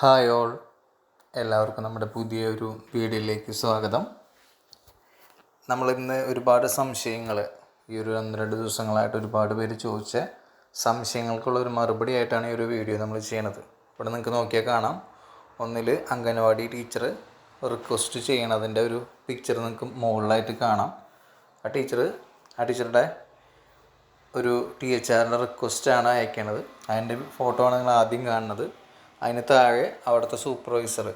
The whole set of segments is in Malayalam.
Hi all. എല്ലാവർക്കും നമ്മുടെ പുതിയൊരു വീഡിയോയിലേക്ക് സ്വാഗതം. നമ്മളിന്ന് ഒരുപാട് സംശയങ്ങൾ ഈ ഒരു ഒന്ന് രണ്ട് ദിവസങ്ങളായിട്ട് ഒരുപാട് പേര് ചോദിച്ച സംശയങ്ങൾക്കുള്ള ഒരു മറുപടി ആയിട്ടാണ് ഈ ഒരു വീഡിയോ നമ്മൾ ചെയ്യണത്. ഇവിടെ നിങ്ങൾക്ക് നോക്കിയാൽ കാണാം. ഒന്നിൽ അംഗനവാടി ടീച്ചർ റിക്വസ്റ്റ് ചെയ്യണതിന്റെ ഒരു പിക്ചർ നിങ്ങൾക്ക് മുകളിലായിട്ട് കാണാം. ആ ടീച്ചർ ആ ടീച്ചറുടെ ഒരു ടി എച്ച് ആറിന്റെ റിക്വസ്റ്റാണ് അയക്കണത്. അതിന്റെ ഫോട്ടോ ആണ് നിങ്ങൾ ആദ്യം കാണുന്നത്. അതിന് താഴെ അവിടുത്തെ സൂപ്പർവൈസർ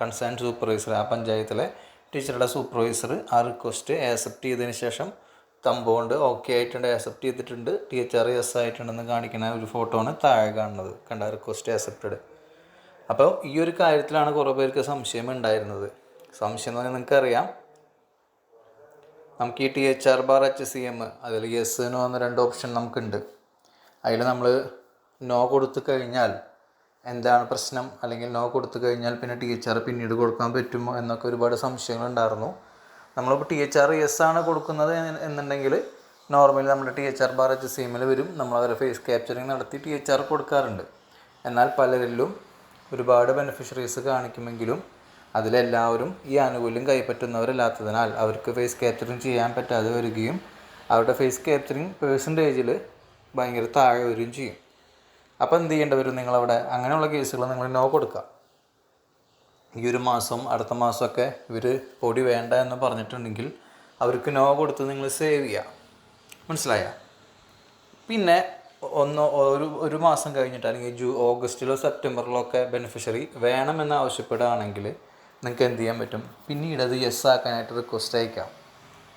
കൺസേൺ സൂപ്പർവൈസർ ആ പഞ്ചായത്തിലെ ടീച്ചറുടെ സൂപ്പർവൈസർ ആ റിക്വസ്റ്റ് ആക്സെപ്റ്റ് ചെയ്തതിന് ശേഷം തമ്പോണ്ട് ഓക്കെ ആയിട്ടുണ്ട് ആക്സെപ്റ്റ് ചെയ്തിട്ടുണ്ട് ടി എച്ച് ആർ എസ് ആയിട്ടുണ്ടെന്ന് കാണിക്കുന്ന ഒരു ഫോട്ടോ ആണ് താഴെ കാണുന്നത് കണ്ട റിക്വസ്റ്റ് ആക്സെപ്റ്റഡ് അപ്പോൾ ഈ ഒരു കാര്യത്തിലാണ് കുറേ പേർക്ക് സംശയം ഉണ്ടായിരുന്നത്. സംശയം എന്ന് പറഞ്ഞാൽ നിങ്ങൾക്കറിയാം. നമുക്ക് ഈ T H R bar H C M അതിൽ യെസ് എന്ന് പറഞ്ഞ രണ്ട് ഓപ്ഷൻ നമുക്കുണ്ട്. അതിൽ നമ്മൾ നോ കൊടുത്തു കഴിഞ്ഞാൽ എന്താണ് പ്രശ്നം അല്ലെങ്കിൽ നോ കൊടുത്തു കഴിഞ്ഞാൽ പിന്നെ ടി എച്ച് ആർ പിന്നീട് കൊടുക്കാൻ പറ്റുമോ എന്നൊക്കെ ഒരുപാട് സംശയങ്ങളുണ്ടായിരുന്നു നമ്മളിപ്പോൾ ടി എച്ച് ആർ എസ് ആണ് കൊടുക്കുന്നത് എന്നുണ്ടെങ്കിൽ നോർമലി നമ്മുടെ T H R bar H Simil വരും. നമ്മൾ അവരെ ഫേസ് ക്യാപ്ചറിങ് നടത്തി ടി എച്ച് ആർ കൊടുക്കാറുണ്ട്. എന്നാൽ പലരിലും ഒരുപാട് ബെനിഫിഷ്യറീസ് കാണിക്കുമെങ്കിലും അതിലെല്ലാവരും ഈ ആനുകൂല്യം കൈപ്പറ്റുന്നവരല്ലാത്തതിനാൽ അവർക്ക് ഫേസ് ക്യാപ്ചറിങ് ചെയ്യാൻ പറ്റാതെ വരികയും അവരുടെ ഫേസ് ക്യാപ്ചറിങ് പേഴ്സന്റേജിൽ ഭയങ്കര താഴെ വരികയും ചെയ്യും. അപ്പോൾ എന്ത് ചെയ്യേണ്ടി വരും നിങ്ങളവിടെ? അങ്ങനെയുള്ള കേസുകൾ നിങ്ങൾ നോ കൊടുക്കുക. ഈ ഒരു മാസം അടുത്ത മാസമൊക്കെ ഇവർ പൊടി വേണ്ട എന്ന് പറഞ്ഞിട്ടുണ്ടെങ്കിൽ അവർക്ക് നോ കൊടുത്ത് നിങ്ങൾ സേവ് ചെയ്യുക. മനസ്സിലായ? പിന്നെ ഒന്ന് ഒരു ഒരു മാസം കഴിഞ്ഞിട്ട് അല്ലെങ്കിൽ ജൂ ഓഗസ്റ്റിലോ സെപ്റ്റംബറിലോ ഒക്കെ ബെനിഫിഷ്യറി വേണമെന്ന് ആവശ്യപ്പെടുകയാണെങ്കിൽ നിങ്ങൾക്ക് എന്ത് ചെയ്യാൻ പറ്റും? പിന്നീട് അത് യെസ് ആക്കാനായിട്ട് റിക്വസ്റ്റ് അയക്കാം.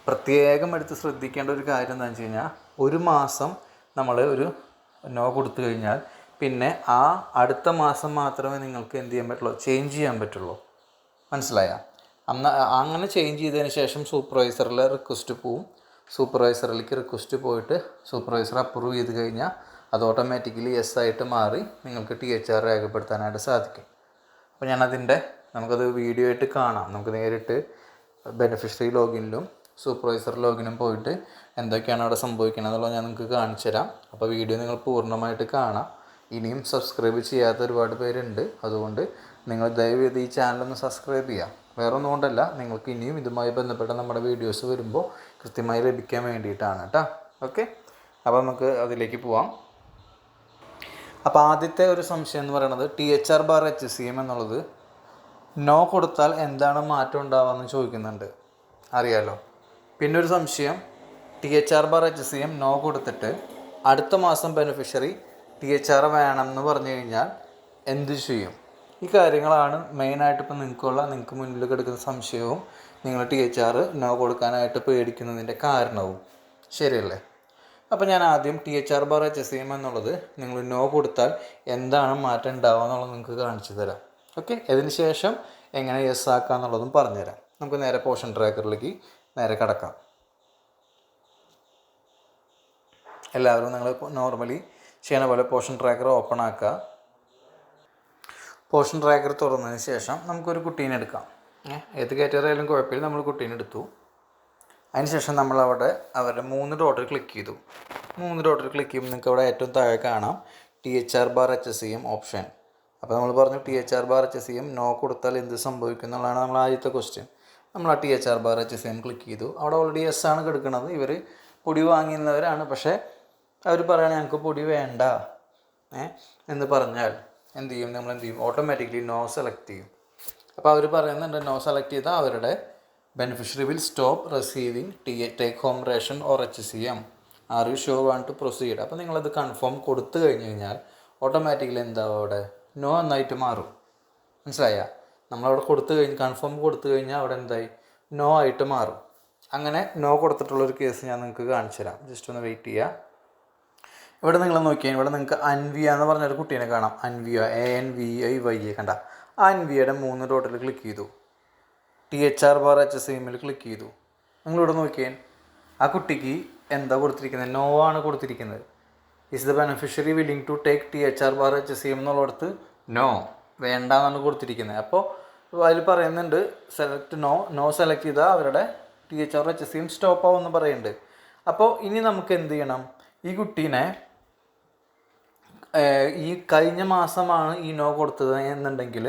പ്രത്യേകം എടുത്ത് ശ്രദ്ധിക്കേണ്ട ഒരു കാര്യം എന്താണെന്ന് വെച്ച് കഴിഞ്ഞാൽ ഒരു മാസം നമ്മൾ ഒരു നോ കൊടുത്തു കഴിഞ്ഞാൽ പിന്നെ ആ അടുത്ത മാസം മാത്രമേ നിങ്ങൾക്ക് എന്ത് ചെയ്യാൻ പറ്റുള്ളൂ? ചേഞ്ച് ചെയ്യാൻ പറ്റുള്ളൂ. മനസ്സിലായ? അന്ന് അങ്ങനെ ചേഞ്ച് ചെയ്തതിന് ശേഷം സൂപ്പർവൈസറിലെ റിക്വസ്റ്റ് പോവും. സൂപ്പർവൈസറിലേക്ക് റിക്വസ്റ്റ് പോയിട്ട് സൂപ്പർവൈസർ അപ്രൂവ് ചെയ്ത് കഴിഞ്ഞാൽ അത് ഓട്ടോമാറ്റിക്കലി എസ് ആയിട്ട് മാറി നിങ്ങൾക്ക് ടി എച്ച് ആർ രേഖപ്പെടുത്താനായിട്ട് സാധിക്കും. അപ്പോൾ ഞാനതിന്റെ നമുക്കത് വീഡിയോ ആയിട്ട് കാണാം. നമുക്ക് നേരിട്ട് ബെനിഫിഷ്യറി ലോഗിനിലും സൂപ്പർവൈസർ ലോഗിനും പോയിട്ട് എന്തൊക്കെയാണ് അവിടെ സംഭവിക്കുന്നത് എന്നുള്ളത് ഞാൻ നിങ്ങൾക്ക് കാണിച്ചു തരാം. അപ്പോൾ വീഡിയോ നിങ്ങൾ പൂർണമായിട്ട് കാണാം. ഇനിയും സബ്സ്ക്രൈബ് ചെയ്യാത്ത ഒരുപാട് പേരുണ്ട്. അതുകൊണ്ട് നിങ്ങൾ ദയവേത് ഈ ചാനലൊന്ന് സബ്സ്ക്രൈബ് ചെയ്യാം വേറെ ഒന്നും കൊണ്ടല്ല നിങ്ങൾക്ക് ഇനിയും ഇതുമായി ബന്ധപ്പെട്ട നമ്മുടെ വീഡിയോസ് വരുമ്പോൾ കൃത്യമായി ലഭിക്കാൻ വേണ്ടിയിട്ടാണ് കേട്ടോ. ഓക്കെ? അപ്പോൾ നമുക്ക് അതിലേക്ക് പോവാം. അപ്പോൾ ആദ്യത്തെ ഒരു സംശയം എന്ന് പറയുന്നത് T H R bar H C M എന്നുള്ളത് നോ കൊടുത്താൽ എന്താണ് മാറ്റം ഉണ്ടാവുക എന്ന് ചോദിക്കുന്നുണ്ട്. അറിയാലോ? പിന്നെ ഒരു സംശയം. T H R bar H C M no കൊടുത്തിട്ട് അടുത്ത മാസം ബെനിഫിഷ്യറി ടി എച്ച് ആർ വേണം എന്ന് പറഞ്ഞു കഴിഞ്ഞാൽ എന്ത് ചെയ്യും? ഈ കാര്യങ്ങളാണ് മെയിനായിട്ട് ഇപ്പോൾ നിങ്ങൾക്കുള്ള നിങ്ങൾക്ക് മുന്നിൽ കിടക്കുന്ന സംശയവും നിങ്ങൾ ടി എച്ച് ആർ നോ കൊടുക്കാനായിട്ട് പേടിക്കുന്നതിന്റെ കാരണവും. ശരിയല്ലേ? അപ്പോൾ ഞാൻ ആദ്യം T H R bar H C M എന്നുള്ളത് നിങ്ങൾ നോ കൊടുത്താൽ എന്താണ് മാറ്റം ഉണ്ടാവുക എന്നുള്ളത് നിങ്ങൾക്ക് കാണിച്ചു തരാം. ഓക്കെ അതിന് ശേഷം എങ്ങനെ യെസ് ആക്കുക എന്നുള്ളതും പറഞ്ഞുതരാം. നമുക്ക് നേരെ പോഷൻ ട്രാക്കറിലേക്ക് നേരെ കിടക്കാം. എല്ലാവരും നിങ്ങൾ നോർമലി ചെയ്യണ പോലെ പോഷൻ ട്രാക്കർ ഓപ്പൺ ആക്കുക. പോഷൻ ട്രാക്കർ തുറന്നതിന് ശേഷം നമുക്കൊരു കുട്ടീനെ എടുക്കാം. ഏത് കാറ്റഗറി ആയാലും കുഴപ്പമില്ല. നമ്മൾ കുട്ടീനെ എടുത്തു. അതിനുശേഷം നമ്മൾ അവിടെ അവരുടെ മൂന്ന് ഡോട്ടർ ക്ലിക്ക് ചെയ്തു. മൂന്ന് ഡോട്ടർ ക്ലിക്ക് ചെയ്യുമ്പോൾ നിങ്ങൾക്ക് അവിടെ ഏറ്റവും താഴെ കാണാം T H R bar H S M option അപ്പോൾ നമ്മൾ പറഞ്ഞു T H R bar H S M no കൊടുത്താൽ എന്ത് സംഭവിക്കും എന്നുള്ളതാണ് നമ്മൾ ആദ്യത്തെ ക്വസ്റ്റ്യൻ നമ്മൾ ആ T H R bar H S M click ചെയ്തു. അവിടെ ഓൾറെഡി എസ് ആണ് കിടക്കുന്നത്. ഇവർ പൊടി വാങ്ങുന്നവരാണ് പക്ഷേ അവർ പറയുകയാണ് ഞങ്ങൾക്ക് പൊടി വേണ്ട. എന്ന് പറഞ്ഞാൽ എന്ത് ചെയ്യും? നമ്മൾ എന്ത് ചെയ്യും? ഓട്ടോമാറ്റിക്കലി നോ സെലക്ട് ചെയ്യും. അപ്പോൾ അവർ പറയുന്നുണ്ട് നോ സെലക്ട് ചെയ്താൽ അവരുടെ beneficiary will stop receiving T take home ration or H C M are you sure want to proceed അപ്പോൾ നിങ്ങളത് കൺഫേം കൊടുത്തു കഴിഞ്ഞ് കഴിഞ്ഞാൽ ഓട്ടോമാറ്റിക്കലി എന്താവും അവിടെ? നോ എന്നായിട്ട് മാറും. മനസ്സിലായ? നമ്മളവിടെ കൊടുത്തു കഴിഞ്ഞ് കൺഫേം കൊടുത്തു കഴിഞ്ഞാൽ അവിടെ എന്തായി? നോ ആയിട്ട് മാറും. അങ്ങനെ നോ കൊടുത്തിട്ടുള്ളൊരു കേസ് ഞാൻ നിങ്ങൾക്ക് കാണിച്ചു തരാം. ജസ്റ്റ് ഒന്ന് വെയിറ്റ് ചെയ്യുക ഇവിടെ നിങ്ങൾ നോക്കിയാൽ ഇവിടെ നിങ്ങൾക്ക് അൻവിയ എന്ന് പറഞ്ഞൊരു കുട്ടീനെ കാണാം. Anviya A N V I Y A കണ്ട? ആ അൻവിയയുടെ മൂന്ന് ഡോട്ടിൽ ക്ലിക്ക് ചെയ്തു. T H R bar H S എമ്മിൽ ക്ലിക്ക് ചെയ്തു. നിങ്ങളിവിടെ നോക്കിയാൽ ആ കുട്ടിക്ക് എന്താ കൊടുത്തിരിക്കുന്നത് നോ ആണ് കൊടുത്തിരിക്കുന്നത്. Is the beneficiary willing to take T H R bar H S M എന്നുള്ളിടത്ത് നോ വേണ്ട എന്നാണ് കൊടുത്തിരിക്കുന്നത് അപ്പോൾ അതിൽ പറയുന്നുണ്ട് സെലക്ട് നോ നോ സെലക്ട് ചെയ്താൽ അവരുടെ ടി എച്ച് ആർ എച്ച് സിയും സ്റ്റോപ്പ് ആവുമെന്ന് പറയുന്നുണ്ട്. അപ്പോൾ ഇനി നമുക്ക് എന്ത് ചെയ്യണം? ഈ കുട്ടീനെ ഈ കഴിഞ്ഞ മാസമാണ് ഈ നോ കൊടുത്തത് എന്നുണ്ടെങ്കിൽ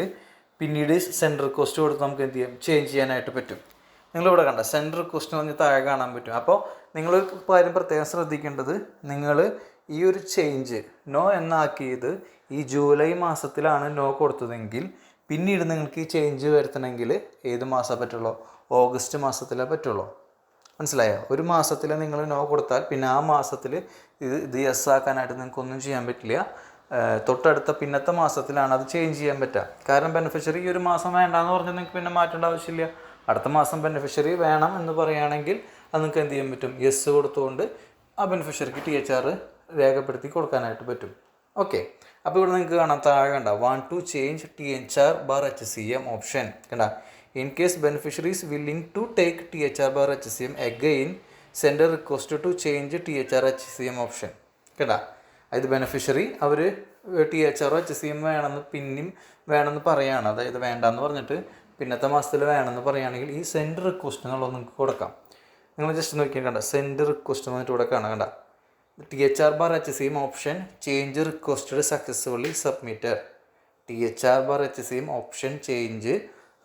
പിന്നീട് സെൻഡ് റിക്വസ്റ്റ് കൊടുത്ത് നമുക്ക് എന്ത് ചെയ്യാം? ചേഞ്ച് ചെയ്യാനായിട്ട് പറ്റും. നിങ്ങളിവിടെ കണ്ട സെൻഡ് റിക്വസ്റ്റ് പറഞ്ഞ് താഴെ കാണാൻ പറ്റും. അപ്പോൾ നിങ്ങൾ കാര്യം പ്രത്യേകം ശ്രദ്ധിക്കേണ്ടത് നിങ്ങൾ ഈ ഒരു ചേഞ്ച് നോ എന്നാക്കിയത് ഈ ജൂലൈ മാസത്തിലാണ് നോ കൊടുത്തതെങ്കിൽ പിന്നീട് നിങ്ങൾക്ക് ഈ ചേഞ്ച് വരുത്തണമെങ്കിൽ ഏത് മാസം പറ്റുള്ളൂ? ഓഗസ്റ്റ് മാസത്തിലേ പറ്റുള്ളൂ. മനസ്സിലായോ? ഒരു മാസത്തിൽ നിങ്ങൾ നോ കൊടുത്താൽ പിന്നെ ആ മാസത്തിൽ ഇത് ഇത് യെസ് ആക്കാനായിട്ട് നിങ്ങൾക്ക് ഒന്നും ചെയ്യാൻ പറ്റില്ല. തൊട്ടടുത്ത പിന്നത്തെ മാസത്തിലാണ് അത് ചേഞ്ച് ചെയ്യാൻ പറ്റുക. കാരണം ബെനിഫിഷ്യറി ഈ ഒരു മാസം വേണ്ടാന്ന് പറഞ്ഞാൽ നിങ്ങൾക്ക് പിന്നെ മാറ്റേണ്ട ആവശ്യമില്ല. അടുത്ത മാസം ബെനിഫിഷ്യറി വേണം എന്ന് പറയുകയാണെങ്കിൽ അത് നിങ്ങൾക്ക് എന്ത് ചെയ്യാൻ പറ്റും? യെസ് കൊടുത്തുകൊണ്ട് ആ ബെനിഫിഷ്യറിക്ക് ടി എച്ച് ആർ രേഖപ്പെടുത്തി കൊടുക്കാനായിട്ട് പറ്റും. ഓക്കെ അപ്പോൾ ഇവിടെ നിങ്ങൾക്ക് കാണാം താഴെ കണ്ട? Want to change T H R bar H C M option കണ്ട? In case beneficiaries willing to take T H R bar H C M again sender request to change T H R H C M option കേട്ടാ അതായത് ബെനിഫിഷ്യറി അവർ T H R H C M വേണമെന്ന് പിന്നെയും വേണമെന്ന് പറയുകയാണ് അതായത് വേണ്ടെന്ന് പറഞ്ഞിട്ട് പിന്നത്തെ മാസത്തിൽ വേണമെന്ന് പറയുകയാണെങ്കിൽ ഈ സെൻഡ് റിക്വസ്റ്റ് എന്നുള്ളത് നിങ്ങൾക്ക് കൊടുക്കാം. നിങ്ങൾ ജസ്റ്റ് നോക്കിയാൽ കണ്ട? സെൻഡ് റിക്വസ്റ്റ് എന്നിട്ട് ഇവിടെ കാണാം. കണ്ട? T H R bar H സിയും option change requested successfully submitted T H R bar H സിയും option change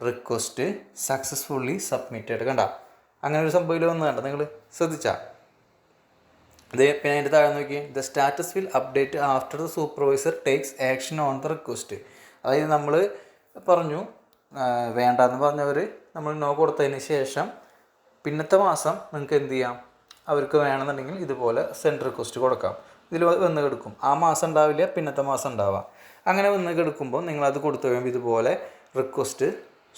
request successfully submitted കണ്ട? അങ്ങനെ ഒരു സംഭവം വന്നു കണ്ട നിങ്ങൾ ശ്രദ്ധിച്ചാൽ ഇത് പിന്നെ അതിന്റെ താഴെ നോക്കി. The status will update after the supervisor takes action on the request അതായത് നമ്മൾ പറഞ്ഞു വേണ്ടാന്ന് പറഞ്ഞവർ നമ്മൾ നോ കൊടുത്തതിന് ശേഷം പിന്നത്തെ മാസം നിങ്ങൾക്ക് എന്ത് ചെയ്യാം? അവർക്ക് വേണമെന്നുണ്ടെങ്കിൽ ഇതുപോലെ സെൻഡ് റിക്വസ്റ്റ് കൊടുക്കാം. ഇതിൽ വന്ന് കിടക്കും. ആ മാസം ഉണ്ടാവില്ല പിന്നത്തെ മാസം ഉണ്ടാവാം. അങ്ങനെ വന്ന് കിടക്കുമ്പോൾ നിങ്ങളത് കൊടുത്തു കഴിയുമ്പോൾ ഇതുപോലെ റിക്വസ്റ്റ്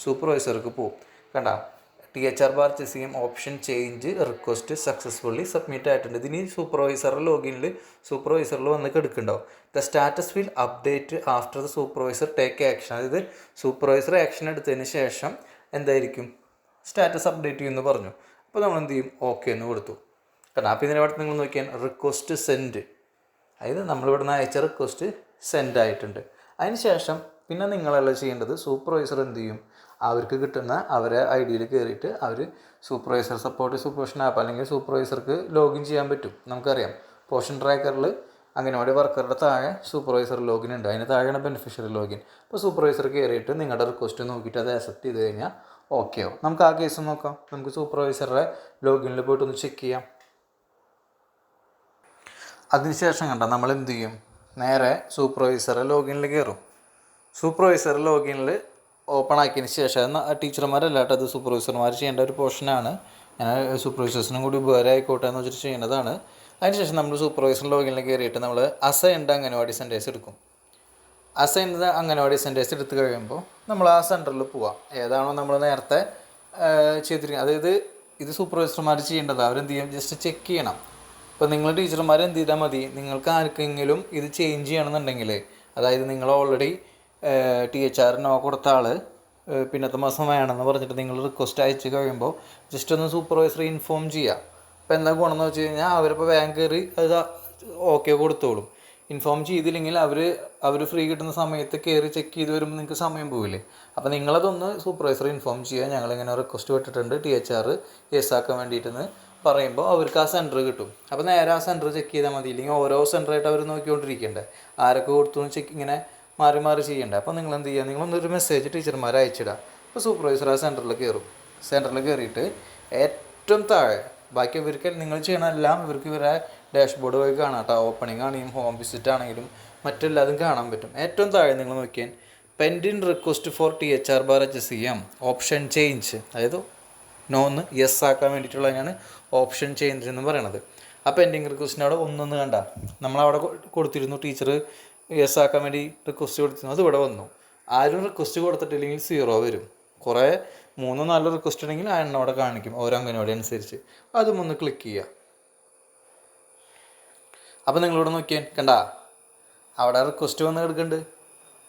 സൂപ്പർവൈസർക്ക് പോകും കണ്ട? ടി എച്ച് ആർ ബാർ ചെയ്യും option change request successfully submit ആയിട്ടുണ്ട്. ഇതിന് സൂപ്പർവൈസറുടെ ലോഗിനിൽ സൂപ്പർവൈസറിൽ വന്ന് കിടക്കുന്നുണ്ടാവും. The status will update after the supervisor take action അതായത് സൂപ്പർവൈസർ ആക്ഷൻ എടുത്തതിന് ശേഷം എന്തായിരിക്കും? സ്റ്റാറ്റസ് അപ്ഡേറ്റ് ചെയ്യുമെന്ന് പറഞ്ഞു. അപ്പോൾ നമ്മൾ എന്ത് ചെയ്യും? ഓക്കെ എന്ന് കൊടുത്തു. അപ്പോൾ ഇതിന്റെ അവിടെ നിങ്ങൾ നോക്കിയാൽ റിക്വസ്റ്റ് സെൻഡ് അതായത് നമ്മളിവിടെ നിന്ന് അയച്ച റിക്വസ്റ്റ് സെൻഡ് ആയിട്ടുണ്ട്. അതിന് ശേഷം പിന്നെ നിങ്ങളല്ല ചെയ്യേണ്ടത്? സൂപ്പർവൈസർ എന്ത് ചെയ്യും? അവർക്ക് കിട്ടുന്ന അവരെ ഐ ഡിയിൽ കയറിയിട്ട് അവർ സൂപ്പർവൈസർ സപ്പോർട്ട് സൂപ്പർവിഷൻ ആപ്പ് അല്ലെങ്കിൽ സൂപ്പർവൈസർക്ക് ലോഗിൻ ചെയ്യാൻ പറ്റും. നമുക്കറിയാം. പോഷൻ ട്രാക്കറിൽ അംഗനവാടി വർക്കറുടെ താഴെ സൂപ്പർവൈസർ ലോഗിൻ ഉണ്ട്. അതിന് താഴെയാണ് ബെനിഫിഷ്യറി ലോഗിൻ അപ്പോൾ സൂപ്പർവൈസർ കയറിയിട്ട് നിങ്ങളുടെ റിക്വസ്റ്റ് നോക്കിയിട്ട് അത് അക്സെപ്റ്റ് ചെയ്ത് കഴിഞ്ഞാൽ ഓക്കെ ആവും. നമുക്ക് ആ കേസ് നോക്കാം. നമുക്ക് സൂപ്പർവൈസറുടെ ലോഗിനിൽ പോയിട്ട് ഒന്ന് ചെക്ക് ചെയ്യാം. അതിനുശേഷം കണ്ട നമ്മൾ എന്ത് ചെയ്യും നേരെ സൂപ്പർവൈസർ ലോഗിനിൽ കയറും സൂപ്പർവൈസർ ലോഗിനിൽ ഓപ്പൺ ആക്കിയതിന് ശേഷം ടീച്ചർമാരല്ല കേട്ടോ അത് സൂപ്പർവൈസർമാർ ചെയ്യേണ്ട ഒരു പോർഷനാണ് ഞാൻ സൂപ്പർവൈസേഴ്സിനും കൂടി ഉപകാരം ആയിക്കോട്ടെ എന്ന് വെച്ചിട്ട് ചെയ്യുന്നതാണ്. അതിനുശേഷം നമ്മൾ സൂപ്പർവൈസർ ലോഗിനിൽ കയറിയിട്ട് നമ്മൾ അസൈൻഡ് അംഗനവാടി സെന്റേഴ്സ് എടുക്കും. അസൈൻഡ് അംഗനവാടി സെന്റേഴ്സ് എടുത്തു കഴിയുമ്പോൾ നമ്മൾ ആ സെന്ററിൽ പോവാം. ഏതാണോ നമ്മൾ നേരത്തെ ചെയ്തിരിക്കുന്നത്. അതായത് ഇത് സൂപ്പർവൈസർമാർ ചെയ്യേണ്ടത്. അവരെന്ത് ചെയ്യും ജസ്റ്റ് ചെക്ക് ചെയ്യണം. ഇപ്പോൾ നിങ്ങൾ ടീച്ചർമാർ എന്ത് ചെയ്താൽ മതി? നിങ്ങൾക്ക് ആർക്കെങ്കിലും ഇത് ചേഞ്ച് ചെയ്യണമെന്നുണ്ടെങ്കിൽ അതായത് നിങ്ങൾ already T H R no കൊടുത്ത ആൾ പിന്നത്തെ മാസം വേണമെന്ന് പറഞ്ഞിട്ട് നിങ്ങൾ റിക്വസ്റ്റ് അയച്ചു കഴിയുമ്പോൾ ജസ്റ്റ് ഒന്ന് സൂപ്പർവൈസറെ ഇൻഫോം ചെയ്യുക അപ്പോൾ എന്താ ഗുണമെന്ന് വെച്ച് കഴിഞ്ഞാൽ അവരിപ്പോൾ ബാങ്ക് കയറി അത് ഓക്കെ കൊടുത്തോളും. ഇൻഫോം ചെയ്തില്ലെങ്കിൽ അവർ അവർ ഫ്രീ കിട്ടുന്ന സമയത്ത് കയറി ചെക്ക് ചെയ്ത് വരുമ്പോൾ നിങ്ങൾക്ക് സമയം പോവില്ലേ? അപ്പോൾ നിങ്ങളതൊന്ന് സൂപ്പർവൈസർ ഇൻഫോം ചെയ്യുക ഞങ്ങളിങ്ങനെ റിക്വസ്റ്റ് വിട്ടിട്ടുണ്ട് ടി എച്ച് ആർ എസ് ആക്കാൻ വേണ്ടിയിട്ടെന്ന്. പറയുമ്പോൾ അവർക്ക് ആ സെന്റർ കിട്ടും. അപ്പോൾ നേരെ ആ സെന്റർ ചെക്ക് ചെയ്താൽ മതി. ഇല്ലെങ്കിൽ ഓരോ സെന്ററായിട്ട് അവർ നോക്കിക്കൊണ്ടിരിക്കണ്ടേ. ആരൊക്കെ കൊടുത്തു ചെക്ക് ഇങ്ങനെ മാറി മാറി ചെയ്യണ്ടേ. അപ്പോൾ നിങ്ങൾ എന്ത് ചെയ്യുക? നിങ്ങളൊന്നൊരു മെസ്സേജ് ടീച്ചർമാരെ അയച്ചിടുക. അപ്പോൾ സൂപ്പർവൈസർ ആ സെന്ററിൽ കയറും. സെന്ററിൽ കയറിയിട്ട് ഏറ്റവും താഴെ ബാക്കി ഇവർക്ക് നിങ്ങൾ ചെയ്യണമെല്ലാം ഇവർക്ക് ഇവരെ ഡാഷ്ബോർഡ് വഴി കാണാം കേട്ടോ. ഓപ്പണിംഗ് ആണെങ്കിലും ഹോം വിസിറ്റ് ആണെങ്കിലും മറ്റെല്ലാതും കാണാൻ പറ്റും. ഏറ്റവും താഴെ നിങ്ങൾ നോക്കിയാൽ pending request for T H R bar H C M option change അതായത് നോന്ന് യെസ് ആക്കാൻ വേണ്ടിയിട്ടുള്ളതിനാണ് ഓപ്ഷൻ ചേഞ്ച് എന്ന് പറയണത്. അപ്പോൾ എന്റെ റിക്വസ്റ്റിന് അവിടെ ഒന്നൊന്ന് കണ്ട. നമ്മളവിടെ കൊടുത്തിരുന്നു ടീച്ചർ യെസ് ആക്കാൻ വേണ്ടി റിക്വസ്റ്റ് കൊടുത്തിരുന്നു അത് ഇവിടെ വന്നു. ആരും റിക്വസ്റ്റ് കൊടുത്തിട്ടില്ലെങ്കിൽ സീറോ വരും. കുറേ മൂന്നോ നാലോ റിക്വസ്റ്റ് ഉണ്ടെങ്കിൽ ആ എണ്ണം അവിടെ കാണിക്കും ഓരോ അംഗനോടെ അനുസരിച്ച്. അതും ഒന്ന് ക്ലിക്ക് ചെയ്യുക അപ്പോൾ നിങ്ങളിവിടെ നോക്കിയാൽ കണ്ട? അവിടെ റിക്വസ്റ്റ് വന്ന് കിടക്കുന്നുണ്ട്.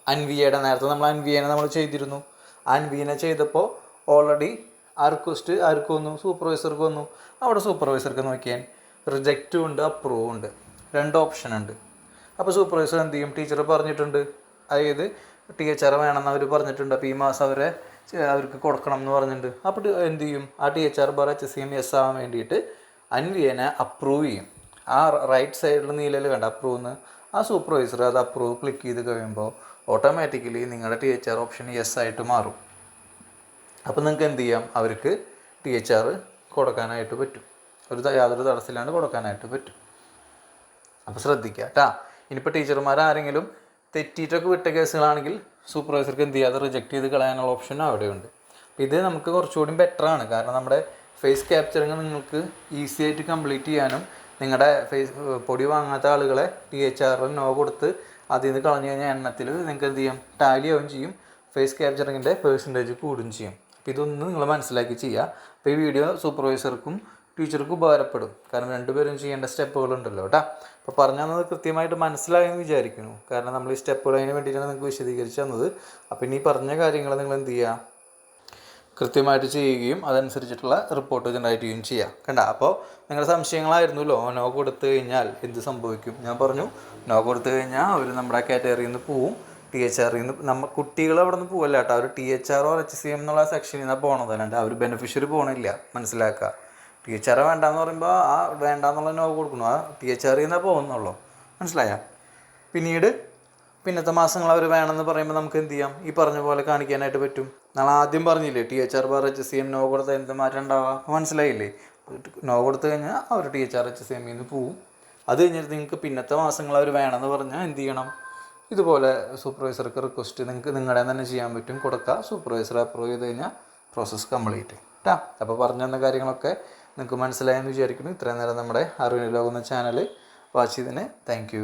അൻവിയയുടെ നേരത്തെ നമ്മൾ അൻവിയനെ നമ്മൾ ചെയ്തിരുന്നു. അൻവിയനെ ചെയ്തപ്പോൾ ഓൾറെഡി ആ റിക്വസ്റ്റ് ആർക്ക് വന്നു സൂപ്പർവൈസർക്ക് വന്നു. അവിടെ സൂപ്പർവൈസർക്ക് നോക്കിയാൽ റിജക്റ്റും ഉണ്ട് അപ്രൂവും ഉണ്ട്. രണ്ട് ഓപ്ഷൻ ഉണ്ട്. അപ്പോൾ സൂപ്പർവൈസർ എന്ത് ചെയ്യും? ടീച്ചർ പറഞ്ഞിട്ടുണ്ട്. അതായത് ടി എച്ച് ആർ വേണമെന്ന് അവർ പറഞ്ഞിട്ടുണ്ട്. അപ്പോൾ ഈ മാസം അവരെ അവർക്ക് കൊടുക്കണം എന്ന് പറഞ്ഞിട്ടുണ്ട്. അപ്പോൾ എന്ത് ചെയ്യും? ആ T H R bar H C M yes ആവാൻ വേണ്ടിയിട്ട് അൻവിയനെ അപ്രൂവ് ചെയ്യും. ആ റൈറ്റ് സൈഡിൽ നീലയിൽ കണ്ട? അപ്രൂവ് എന്ന് ആ സൂപ്പർവൈസർ അത് അപ്രൂവ് ക്ലിക്ക് ചെയ്ത് കഴിയുമ്പോൾ ഓട്ടോമാറ്റിക്കലി നിങ്ങളുടെ T H R option yes ആയിട്ട് മാറും. അപ്പോൾ നിങ്ങൾക്ക് എന്ത് ചെയ്യാം? അവർക്ക് ടി എച്ച് ആർ കൊടുക്കാനായിട്ട് പറ്റും. ഒരു യാതൊരു തടസ്സമില്ലാണ്ട് കൊടുക്കാനായിട്ട് പറ്റും. അപ്പോൾ ശ്രദ്ധിക്കുക കേട്ടാ ഇനിയിപ്പോൾ ടീച്ചർമാർ ആരെങ്കിലും തെറ്റിയിട്ടൊക്കെ വിട്ട കേസുകളാണെങ്കിൽ സൂപ്പർവൈസർക്ക് എന്ത് ചെയ്യാതെ റിജക്റ്റ് ചെയ്ത് കളയാനുള്ള ഓപ്ഷൻ അവിടെയുണ്ട് അപ്പോൾ ഇത് നമുക്ക് കുറച്ചുകൂടി ബെറ്ററാണ് കാരണം നമ്മുടെ ഫേസ് ക്യാപ്ചറിങ് നിങ്ങൾക്ക് ഈസി ആയിട്ട് കംപ്ലീറ്റ് ചെയ്യാനും നിങ്ങളുടെ ഫേസ് പൊടി വാങ്ങാത്ത ആളുകളെ ടി എച്ച് ആറിൽ നോ കൊടുത്ത് അതിൽ നിന്ന് കളഞ്ഞു കഴിഞ്ഞാൽ എണ്ണത്തിൽ നിങ്ങൾക്ക് എന്ത് ചെയ്യാം? ടാലി ആവുകയും ചെയ്യും. ഫേസ് ക്യാപ്ചറിങ്ങിന്റെ പേഴ്സന്റേജ് കൂടുകയും ചെയ്യും. അപ്പോൾ ഇതൊന്ന് നിങ്ങൾ മനസ്സിലാക്കി ചെയ്യുക അപ്പോൾ ഈ വീഡിയോ സൂപ്പർവൈസർക്കും ടീച്ചർക്കും ഉപകാരപ്പെടും. കാരണം രണ്ടുപേരും ചെയ്യേണ്ട സ്റ്റെപ്പുകളുണ്ടല്ലോ കേട്ടോ അപ്പോൾ പറഞ്ഞു തന്നത് കൃത്യമായിട്ട് മനസ്സിലായെന്ന് വിചാരിക്കുന്നു. കാരണം നമ്മൾ ഈ സ്റ്റെപ്പുകൾ അതിന് വേണ്ടിയിട്ടാണ് നിങ്ങൾക്ക് വിശദീകരിച്ച് തന്നത്. അപ്പോൾ ഇനി പറഞ്ഞ കാര്യങ്ങൾ നിങ്ങൾ എന്ത് ചെയ്യുക കൃത്യമായിട്ട് ചെയ്യുകയും അതനുസരിച്ചിട്ടുള്ള റിപ്പോർട്ട് ജനറേറ്റ് ചെയ്യുകയും ചെയ്യാം. കണ്ട? അപ്പോൾ നിങ്ങളുടെ സംശയങ്ങളായിരുന്നല്ലോ. നോ കൊടുത്തു കഴിഞ്ഞാൽ എന്ത് സംഭവിക്കും? ഞാൻ പറഞ്ഞു നോ കൊടുത്തു കഴിഞ്ഞാൽ അവർ നമ്മുടെ കാറ്റഗറിയിൽ നിന്ന് പോവും. ടി എച്ച് നിന്ന് നമ്മ കുട്ടികൾ അവിടെ നിന്ന് പോകല്ല കേട്ടോ അവർ T H R or H C M എന്നുള്ള സെക്ഷനിൽ നിന്നാണ് പോകണത് അല്ലാണ്ട് അവർ ബെനിഫിഷ്യറി പോകണില്ല മനസ്സിലാക്കുക ടി എച്ച് ആർ വേണ്ടാന്ന് പറയുമ്പോൾ ആ വേണ്ടാന്നുള്ള നോ കൊടുക്കണം ആ ടി എച്ച് ആറിൽ നിന്നാണ് പോകുന്നുള്ളൂ. മനസ്സിലായ? പിന്നീട് പിന്നത്തെ മാസങ്ങൾ അവർ വേണമെന്ന് പറയുമ്പോൾ നമുക്ക് എന്ത് ചെയ്യാം? ഈ പറഞ്ഞ പോലെ കാണിക്കാനായിട്ട് പറ്റും. നാളെ ആദ്യം പറഞ്ഞില്ലേ T H R bar H C M no കൊടുത്താൽ എന്ത് മാറ്റം ഉണ്ടാവുക മനസ്സിലായില്ലേ? നോ കൊടുത്തു കഴിഞ്ഞാൽ അവർ T H R H C എമ്മിൽ നിന്ന് പോവും. അത് കഴിഞ്ഞിട്ട് നിങ്ങൾക്ക് പിന്നത്തെ മാസങ്ങൾ അവർ വേണമെന്ന് പറഞ്ഞാൽ എന്ത് ചെയ്യണം? ഇതുപോലെ സൂപ്പർവൈസർക്ക് റിക്വസ്റ്റ് നിങ്ങൾക്ക് നിങ്ങളുടെ തന്നെ ചെയ്യാൻ പറ്റും. കൊടുക്കുക സൂപ്പർവൈസർ അപ്രൂവ് ചെയ്ത് കഴിഞ്ഞാൽ പ്രോസസ്സ് കംപ്ലീറ്റ് കേട്ടോ അപ്പോൾ പറഞ്ഞു തന്ന കാര്യങ്ങളൊക്കെ നിങ്ങൾക്ക് മനസ്സിലായെന്ന് വിചാരിക്കുന്നു. ഇത്രയും നേരം നമ്മുടെ അറിവിന് ലോകം എന്ന ചാനൽ വാച്ച് ചെയ്തതിന് താങ്ക്